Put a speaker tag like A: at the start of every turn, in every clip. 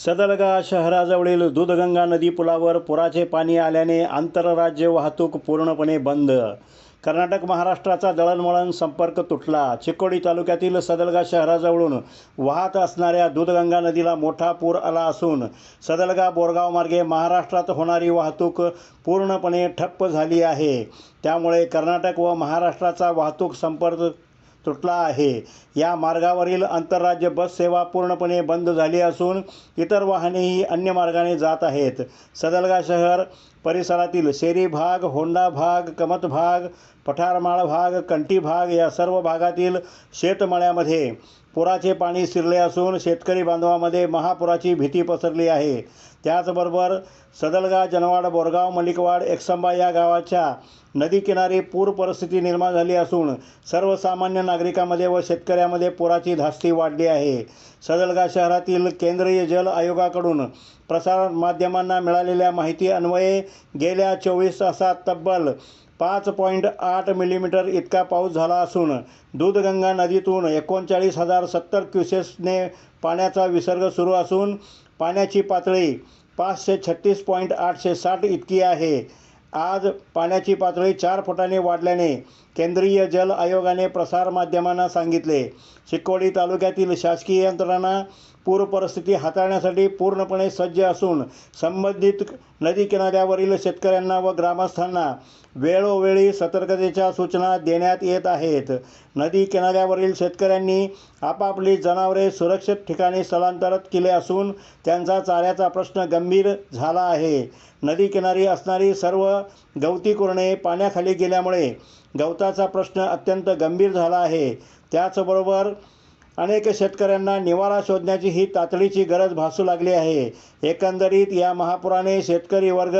A: सदलगा शहराजवळील दूधगंगा नदी पुलावर पुराचे पाणी आल्याने आंतरराज्य वाहतूक पूर्णपणे बंद. कर्नाटक महाराष्ट्राचा दळणवळण संपर्क तुटला. चिकोडी तालुक्यातील सदलगा शहराजवळून वाहत असणाऱ्या दूधगंगा नदीला मोठा पूर आला असून सदलगा बोरगाव मार्गे महाराष्ट्रात होणारी वाहतूक पूर्णपणे ठप्प झाली आहे. त्यामुळे कर्नाटक व महाराष्ट्राचा वाहतूक संपर्क तुटला आहे. या मार्गावरील आंतरराज्य बस सेवा पूर्णपणे बंद झाली असून इतर वाहनेही अन्य मार्गाने जात आहेत. सदलगा शहर परिसरातील शेरी भाग होंडा भाग कमत भाग पठारमाळ भाग कंटी भाग या सर्व भागातील शेतमळ्यामध्ये पुराचे पाणी शिरले असून शेतकरी बांधवामध्ये महापुराची भीती पसरली आहे. त्याचबरोबर सदलगा जनवाड बोरगाव मलिकवाड एकसंबा या गावाच्या नदीकिनारी पूर परिस्थिती निर्माण झाली असून सर्वसामान्य नागरिकांमध्ये व शेतकऱ्यामध्ये पुराची धास्ती वाढली आहे. सदलगा शहरातील केंद्रीय जल आयोगाकडून प्रसार माध्यमांना मिळालेल्या माहिती अन्वये गेल्या चोवीस तासात तब्बल पाच पॉईंट आठ मिलीमीटर इतका पाऊस झाला असून दूधगंगा नदीतून एकोणचाळीस हजार सत्तर क्युसेसने पाण्याचा विसर्ग सुरू असून पाण्याची पातळी पाचशे छत्तीस पॉईंट आठशे साठ इतकी आहे. आज पाण्याची पातळी चार फुटाने वाढल्याने केंद्रीय जल आयोगाने प्रसारमाध्यमांना सांगितले. चिक्कोडी तालुक्यातील शासकीय यंत्रणा पूर परिस्थिती हाताळण्यासाठी पूर्णपणे सज्ज असून संबंधित नदी किनाऱ्यावरील शेतकऱ्यांना व ग्रामस्थांना वेळोवेळी सतर्कतेच्या सूचना देण्यात येत आहेत. नदी किनाऱ्यावरील शेतकऱ्यांनी आपापली जनावरे सुरक्षित ठिकाणी स्थलांतरित केले असून त्यांचा चाऱ्याचा प्रश्न गंभीर झाला आहे. नदी किनारी असणारी सर्व गवती कुरणे पाण्याखाली गेल्यामुळे गवताचा प्रश्न अत्यंत गंभीर झाला आहे. त्याचबरोबर अनेक शेतकऱ्यांना निवारा शोधण्याची ही तातडीची गरज भासू लागली आहे. एकंदरीत या महापुराने शेतकरी वर्ग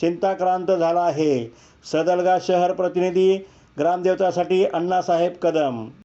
A: चिंताक्रांत झाला आहे. सदलगा शहर प्रतिनिधी ग्रामदेवतासाठी अण्णासाहेब कदम